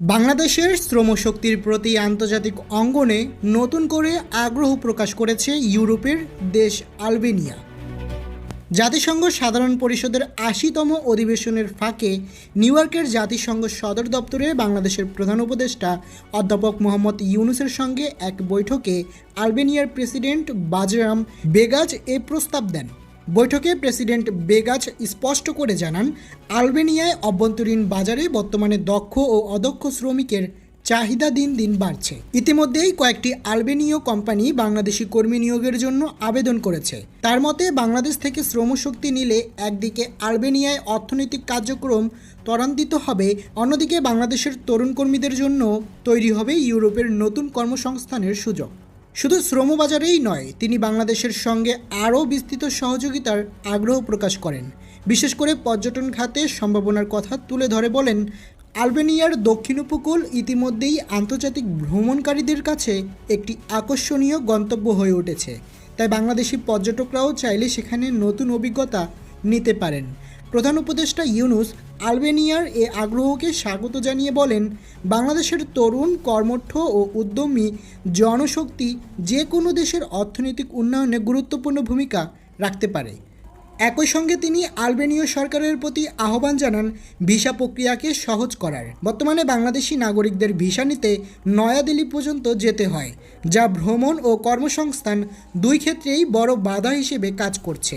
বাংলাদেশের শ্রমশক্তির প্রতি আন্তর্জাতিক অঙ্গনে নতুন করে আগ্রহ প্রকাশ করেছে ইউরোপের দেশ আলবেনিয়া। জাতিসংঘ সাধারণ পরিষদের আশিতম অধিবেশনের ফাঁকে নিউ ইয়র্কের জাতিসংঘ সদর দপ্তরে বাংলাদেশের প্রধান উপদেষ্টা অধ্যাপক মোহাম্মদ ইউনুসের সঙ্গে এক বৈঠকে আলবেনিয়ার প্রেসিডেন্ট বাজরাম বেগাজ এ প্রস্তাব দেন। বৈঠকে প্রেসিডেন্ট বেগাজ স্পষ্ট করে জানান, আলবেনিয়ায় অভ্যন্তরীণ বাজারে বর্তমানে দক্ষ ও অদক্ষ শ্রমিকের চাহিদা দিন দিন বাড়ছে। ইতিমধ্যেই কয়েকটি আলবেনীয় কোম্পানি বাংলাদেশি কর্মী নিয়োগের জন্য আবেদন করেছে। তার মতে, বাংলাদেশ থেকে শ্রমশক্তি নিলে একদিকে আলবেনিয়ায় অর্থনৈতিক কার্যক্রম ত্বরান্বিত হবে, অন্যদিকে বাংলাদেশের তরুণ কর্মীদের জন্য তৈরি হবে ইউরোপের নতুন কর্মসংস্থানের সুযোগ। শুধু শ্রমবাজারেই নয়, তিনি বাংলাদেশের সঙ্গে আরও বিস্তৃত সহযোগিতার আগ্রহ প্রকাশ করেন। বিশেষ করে পর্যটন খাতে সম্ভাবনার কথা তুলে ধরে বলেন, আলবেনিয়ার দক্ষিণ উপকূল ইতিমধ্যেই আন্তর্জাতিক ভ্রমণকারীদের কাছে একটি আকর্ষণীয় গন্তব্য হয়ে উঠেছে। তাই বাংলাদেশি পর্যটকরাও চাইলে সেখানে নতুন অভিজ্ঞতা নিতে পারেন। প্রধান উপদেষ্টা ইউনুস আলবেনিয়ার এ আগ্রহকে স্বাগত জানিয়ে বলেন, বাংলাদেশের তরুণ, কর্মঠ ও উদ্যমী জনশক্তি যে কোনো দেশের অর্থনৈতিক উন্নয়নে গুরুত্বপূর্ণ ভূমিকা রাখতে পারে। একই সঙ্গে তিনি আলবেনীয় সরকারের প্রতি আহ্বান জানান, ভিসা প্রক্রিয়াকে সহজ করার। বর্তমানে বাংলাদেশি নাগরিকদের ভিসা নিতে নয়াদিল্লি পর্যন্ত যেতে হয়, যা ভ্রমণ ও কর্মসংস্থান দুই ক্ষেত্রেই বড় বাধা হিসেবে কাজ করছে।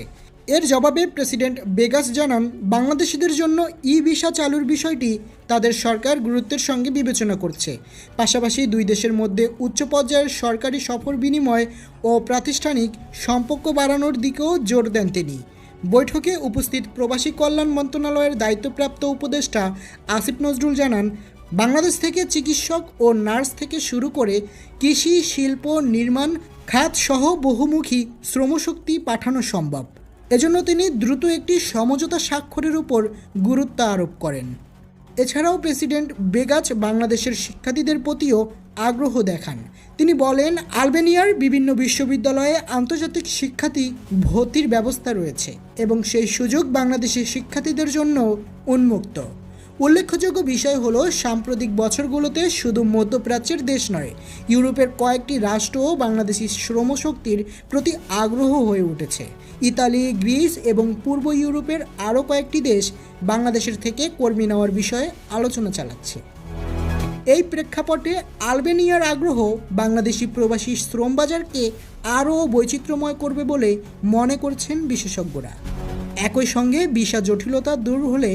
এর জবাবে প্রেসিডেন্ট বেগাস জানান, বাংলাদেশিদের জন্য ই ভিসা চালুর বিষয়টি তাদের সরকার গুরুত্বের সঙ্গে বিবেচনা করছে। পাশাপাশি দুই দেশের মধ্যে উচ্চ পর্যায়ের সরকারি সফর বিনিময় ও প্রাতিষ্ঠানিক সম্পর্ক বাড়ানোর দিকেও জোর দেন তিনি। বৈঠকে উপস্থিত প্রবাসী কল্যাণ মন্ত্রণালয়ের দায়িত্বপ্রাপ্ত উপদেষ্টা আসিফ নজরুল জানান, বাংলাদেশ থেকে চিকিৎসক ও নার্স থেকে শুরু করে কৃষি, শিল্প, নির্মাণ খাত সহ বহুমুখী শ্রমশক্তি পাঠানো সম্ভব। এজন্য তিনি দ্রুত একটি সমঝোতা স্বাক্ষরের উপর গুরুত্ব আরোপ করেন। এছাড়াও প্রেসিডেন্ট বেগাচ বাংলাদেশের শিক্ষার্থীদের প্রতিও আগ্রহ দেখান। তিনি বলেন, আলবেনিয়ার বিভিন্ন বিশ্ববিদ্যালয়ে আন্তর্জাতিক শিক্ষার্থী ভর্তির ব্যবস্থা রয়েছে এবং সেই সুযোগ বাংলাদেশের শিক্ষার্থীদের জন্য উন্মুক্ত। উল্লেখযোগ্য বিষয় হলো, সাম্প্রতিক বছরগুলোতে শুধু মধ্যপ্রাচ্যের দেশ নয়, ইউরোপের কয়েকটি রাষ্ট্রও বাংলাদেশি শ্রমশক্তির প্রতি আগ্রহ হয়ে উঠেছে। ইতালি, গ্রিস এবং পূর্ব ইউরোপের আরও কয়েকটি দেশ বাংলাদেশের থেকে কর্মী নেওয়ার বিষয়ে আলোচনা চালাচ্ছে। এই প্রেক্ষাপটে আলবেনিয়ার আগ্রহ বাংলাদেশি প্রবাসী শ্রম বাজারকে আরও বৈচিত্র্যময় করবে বলে মনে করছেন বিশেষজ্ঞরা। একই সঙ্গে ভিসা জটিলতা দূর হলে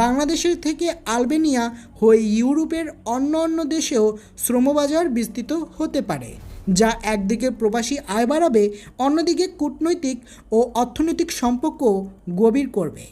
বাংলাদেশের থেকে আলবেনিয়া হয়ে ইউরোপের অন্য অন্য দেশেও শ্রমবাজার বিস্তৃত হতে পারে, যা একদিকে প্রবাসী আয় বাড়াবে, অন্যদিকে কূটনৈতিক ও অর্থনৈতিক সম্পর্ক গভীর করবে।